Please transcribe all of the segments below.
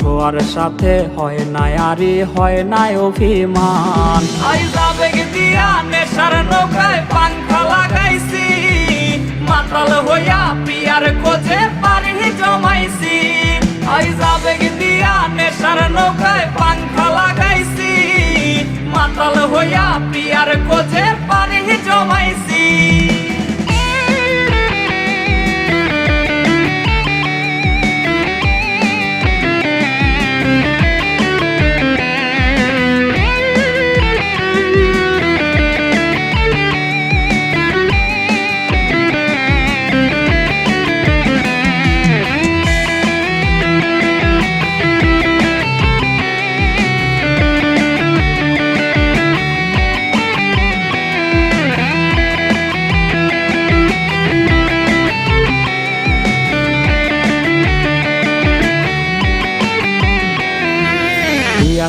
ধোয়ার সাথে হয় না আরে হয় না অভিমান। আইজ আবেগ দিয়া নেশার নৌকায় পাংখা লাগাইছি, মাতাল হইয়া পিয়ার খোঁজে পারি জমাইছি। আইজ আবেগ দিয়া নেশার নৌকায় পাংখা লাগাইছি, মাতাল হইয়া পিয়ার খোঁজে পারি জমাইছি।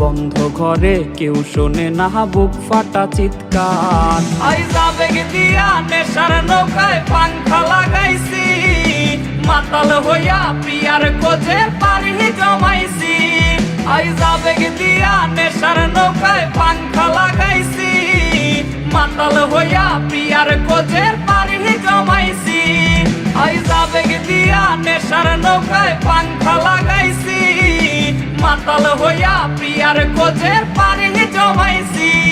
বন্ধ ঘরে কেউ শোনে না, বুক ফাটা চিৎকার। আইজ আবেগ দিয়া নেশার নৌকায় পাংখা লাগাইছি। মাতাল হইয়া পিয়ার খোঁজে পারি জমাইছি। আইজ আবেগ দিয়া নেশার নৌকায় পাংখা লাগাইছি। মাতাল হইয়া পিয়ার খোঁজে পারি জমাইছি। আইজ আবেগ দিয়া নেশার নৌকায় পাংখা লাগাইছি মাতাল হইয়া প্রিয়ার খোঁজে পারি জমাইছি।